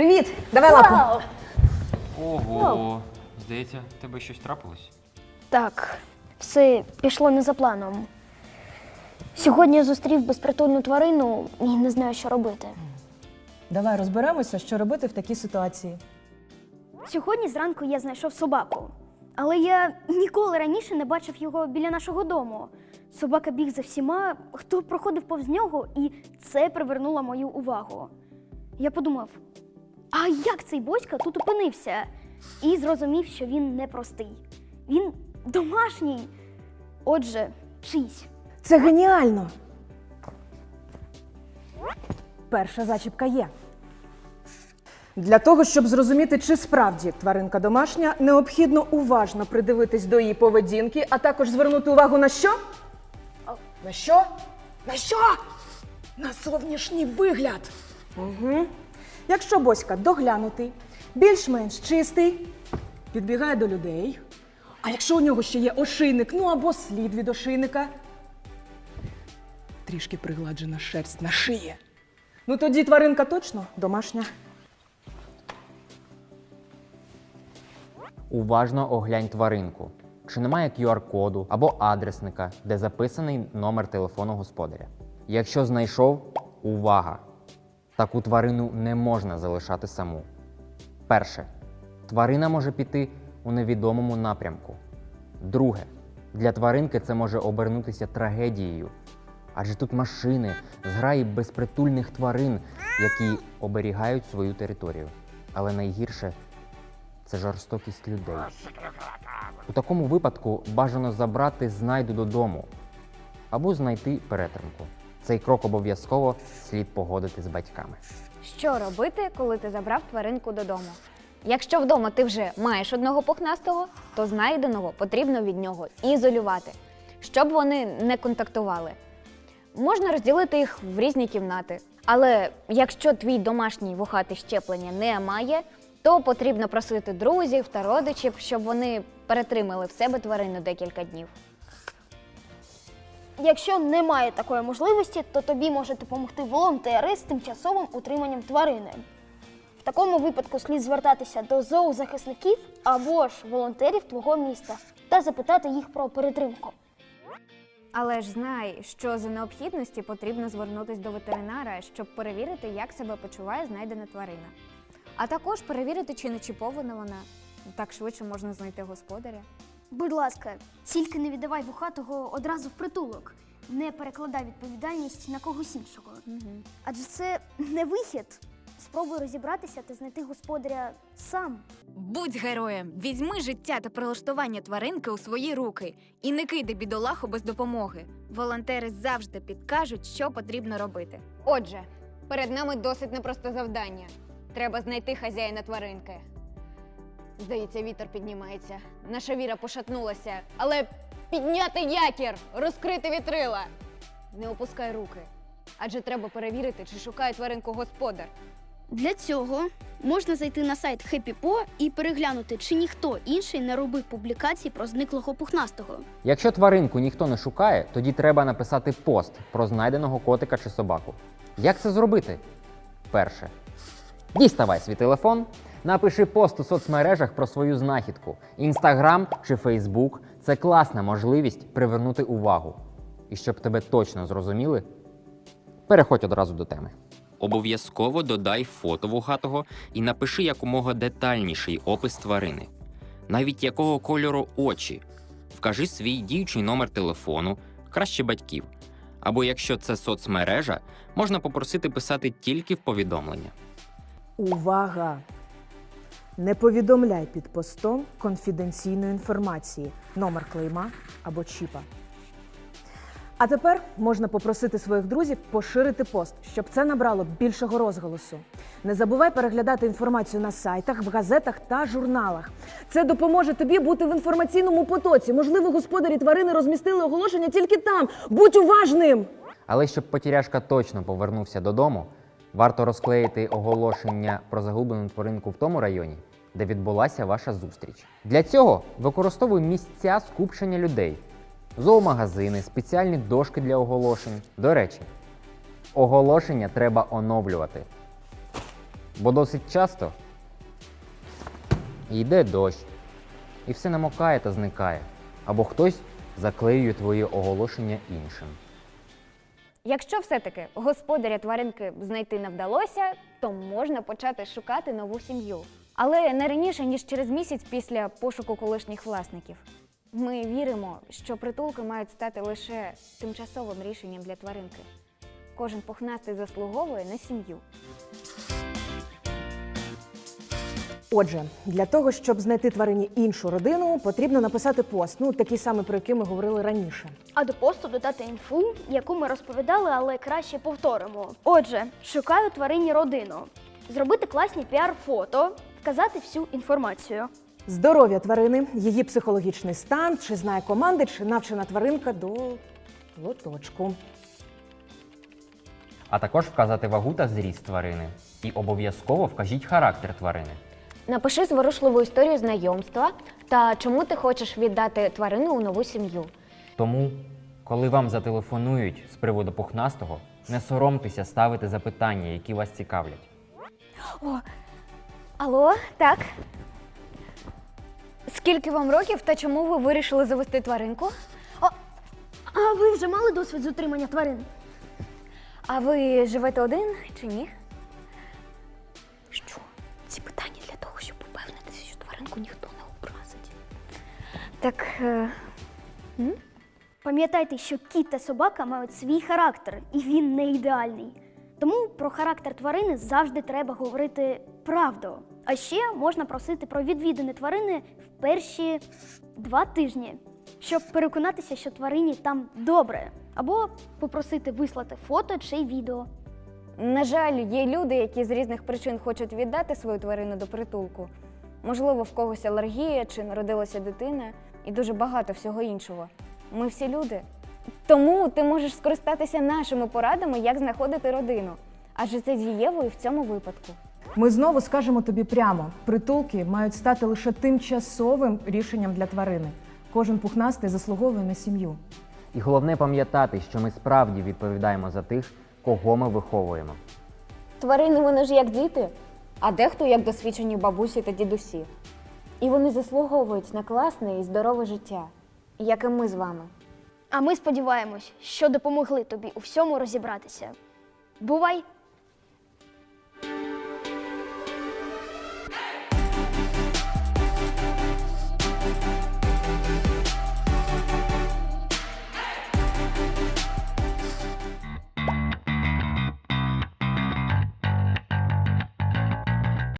Привіт! Давай лапу. Ого, здається, в тебе щось трапилось? Так, все пішло не за планом. Сьогодні я зустрів безпритульну тварину і не знаю, що робити. Давай розберемося, що робити в такій ситуації. Сьогодні зранку я знайшов собаку, але я ніколи раніше не бачив його біля нашого дому. Собака біг за всіма, хто проходив повз нього, і це привернуло мою увагу. Я подумав: а як цей боська тут опинився? І зрозумів, що він непростий. Він домашній. Отже, чийсь. Це геніально. Перша зачіпка є. Для того, щоб зрозуміти, чи справді тваринка домашня, необхідно уважно придивитись до її поведінки, а також звернути увагу на що? На що? На що? На зовнішній вигляд. Угу. Якщо боська доглянутий, більш-менш чистий, підбігає до людей. А якщо у нього ще є ошийник, ну або слід від ошийника, трішки пригладжена шерсть на шиї. Ну тоді тваринка точно домашня. Уважно оглянь тваринку. Чи немає QR-коду або адресника, де записаний номер телефону господаря? Якщо знайшов, увага! Таку тварину не можна залишати саму. Перше. Тварина може піти у невідомому напрямку. Друге. Для тваринки це може обернутися трагедією. Адже тут машини, зграї безпритульних тварин, які оберігають свою територію. Але найгірше це жорстокість людей. У такому випадку бажано забрати знайду додому або знайти перетримку. Цей крок обов'язково слід погодити з батьками. Що робити, коли ти забрав тваринку додому? Якщо вдома ти вже маєш одного пухнастого, то знайденого потрібно від нього ізолювати, щоб вони не контактували. Можна розділити їх в різні кімнати. Але якщо твій домашній вухатий щеплення не має, то потрібно просити друзів та родичів, щоб вони перетримали в себе тварину декілька днів. Якщо немає такої можливості, то тобі можуть допомогти волонтери з тимчасовим утриманням тварини. В такому випадку слід звертатися до зоозахисників або ж волонтерів твого міста та запитати їх про перетримку. Але ж знай, що за необхідності потрібно звернутися до ветеринара, щоб перевірити, як себе почуває знайдена тварина. А також перевірити, чи не чіпована вона. Так швидше можна знайти господаря. Будь ласка, тільки не віддавай вухатого одразу в притулок. Не перекладай відповідальність на когось іншого. Адже це не вихід. Спробуй розібратися та знайти господаря сам. Будь героєм, візьми життя та прилаштування тваринки у свої руки і не кидай бідолаху без допомоги. Волонтери завжди підкажуть, що потрібно робити. Отже, перед нами досить непросте завдання. Треба знайти хазяїна тваринки. Здається, вітер піднімається. Наша віра пошатнулася. Але підняти якір, розкрити вітрила. Не опускай руки. Адже треба перевірити, чи шукає тваринку господар. Для цього можна зайти на сайт HappyPo і переглянути, чи ніхто інший не робив публікацій про зниклого пухнастого. Якщо тваринку ніхто не шукає, тоді треба написати пост про знайденого котика чи собаку. Як це зробити? Перше. Діставай свій телефон, напиши пост у соцмережах про свою знахідку. Інстаграм чи Фейсбук це класна можливість привернути увагу. І щоб тебе точно зрозуміли, переходь одразу до теми. Обов'язково додай фото вухатого і напиши якомога детальніший опис тварини, навіть якого кольору очі. Вкажи свій діючий номер телефону, краще батьків. Або якщо це соцмережа, можна попросити писати тільки в повідомлення. Увага! Не повідомляй під постом конфіденційної інформації, номер клейма або чіпа. А тепер можна попросити своїх друзів поширити пост, щоб це набрало більшого розголосу. Не забувай переглядати інформацію на сайтах, в газетах та журналах. Це допоможе тобі бути в інформаційному потоці. Можливо, господарі тварини розмістили оголошення тільки там. Будь уважним! Але щоб потіряшка точно повернувся додому, варто розклеїти оголошення про загублену тваринку в тому районі, де відбулася ваша зустріч. Для цього використовуй місця скупчення людей, зоомагазини, спеціальні дошки для оголошень. До речі, оголошення треба оновлювати. Бо досить часто йде дощ, і все намокає та зникає, або хтось заклеює твоє оголошення іншим. Якщо все-таки господаря тваринки знайти не вдалося, то можна почати шукати нову сім'ю. Але не раніше, ніж через місяць після пошуку колишніх власників. Ми віримо, що притулки мають стати лише тимчасовим рішенням для тваринки. Кожен пухнастий заслуговує на сім'ю. Отже, для того, щоб знайти тварині іншу родину, потрібно написати пост, ну такий самий, про який ми говорили раніше. А до посту додати інфу, яку ми розповідали, але краще повторимо. Отже, шукаю тварині родину, зробити класні піар-фото, вказати всю інформацію. Здоров'я тварини, її психологічний стан, чи знає команди, чи навчена тваринка до лоточку. А також вказати вагу та зріст тварини. І обов'язково вкажіть характер тварини. Напиши зворушливу історію знайомства та чому ти хочеш віддати тварину у нову сім'ю. Тому, коли вам зателефонують з приводу пухнастого, не соромтеся ставити запитання, які вас цікавлять. Алло, так. Скільки вам років та чому ви вирішили завести тваринку? А ви вже мали досвід з утримання тварин? А ви живете один чи ні? Що? Ці питання для того, щоб упевнитися, що тваринку ніхто не образить. Так. е, Пам'ятайте, що кіт та собака мають свій характер, і він не ідеальний. Тому про характер тварини завжди треба говорити правду. А ще можна просити про відвідини тварини в перші два тижні, щоб переконатися, що тварині там добре, або попросити вислати фото чи відео. На жаль, є люди, які з різних причин хочуть віддати свою тварину до притулку. Можливо, в когось алергія чи народилася дитина, і дуже багато всього іншого. Ми всі люди. Тому ти можеш скористатися нашими порадами, як знаходити родину. Адже це дієво і в цьому випадку. Ми знову скажемо тобі прямо: притулки мають стати лише тимчасовим рішенням для тварини. Кожен пухнастий заслуговує на сім'ю. І головне пам'ятати, що ми справді відповідаємо за тих, кого ми виховуємо. Тварини вони ж як діти, а дехто як досвідчені бабусі та дідусі. І вони заслуговують на класне і здорове життя, як і ми з вами. А ми сподіваємось, що допомогли тобі у всьому розібратися. Бувай!